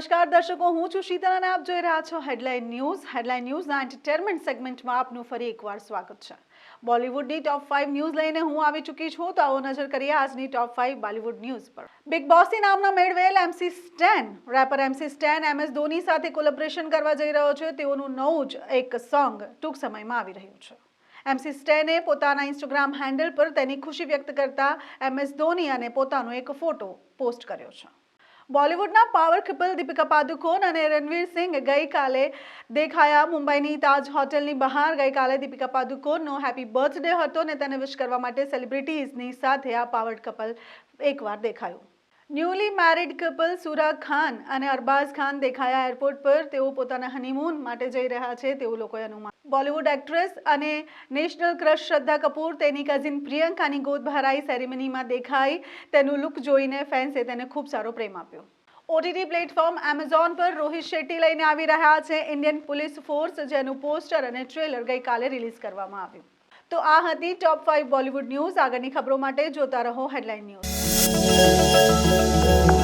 નમસ્કાર દર્શકો, હું છું શીતલ અને આપ જોઈ રહ્યા છો હેડલાઇન ન્યૂઝ હેડલાઇન ન્યૂઝના એન્ટરટેનમેન્ટ સેગમેન્ટમાં આપનું ફરી એકવાર સ્વાગત છે. બોલિવૂડની ટોપ ફાઇવ ન્યૂઝ લઈને હું આવી ચૂકી છું તો આવો નજર કરીએ આજની ટોપ ફાઇવ બોલિવૂડ ન્યૂઝ પર. બિગ બોસની નામના મેળવેલ MC Stan rapper MC Stan M S Dhoni સાથે કોલેબરેશન કરવા જઈ રહ્યો છે. તેઓનું નવું જ એક સોંગ ટૂંક સમયમાં આવી રહ્યું છે. એમસી સ્ટેને પોતાના ઇન્સ્ટાગ્રામ હેન્ડલ પર તેની ખુશી વ્યક્ત કરતા એમએસ ધોની અને પોતાનો એક ફોટો પોસ્ટ કર્યો છે. બોલિવૂડના પાવર કપલ દીપિકા પાદુકોણ અને રણવીર સિંહ ગઈકાલે દેખાયા. મુંબઈની તાજ હોટેલની બહાર ગઈકાલે દીપિકા પાદુકોણનો હેપી બર્થડે હતો અને તેને વિશ કરવા માટે સેલિબ્રિટીઝની સાથે આ પાવર કપલ એકવાર દેખાયું. ન્યૂલી મેરિડ કપલ સુરા ખાન અને અરબાઝ ખાન દેખાયા એરપોર્ટ પર. તેઓ પોતાના હનીમૂન માટે જઈ રહ્યા છે તેવું લોકોએ અનુમાન. બોલિવૂડ એક્ટ્રેસ અને નેશનલ ક્રશ શ્રદ્ધા કપૂર, તેની કઝિન પ્રિયંકાની ગોદ ભરાઈ સેરેમનીમાં દેખાઈ. તેનું લુક જોઈને ફેન્સે તેને ખૂબ સારો પ્રેમ આપ્યો. ઓટીટી પ્લેટફોર્મ એમેઝોન પર રોહિત શેટ્ટી લઈને આવી રહ્યા છે. ઇન્ડિયન પોલીસ ફોર્સ જેનું પોસ્ટર અને ટ્રેલર ગઈકાલે રિલીઝ કરવામાં આવ્યું. તો આ હતી ટોપ ફાઇવ બોલિવૂડ ન્યૂઝ આગળની ખબરો માટે જોતા રહો હેડલાઇન ન્યૂઝ Música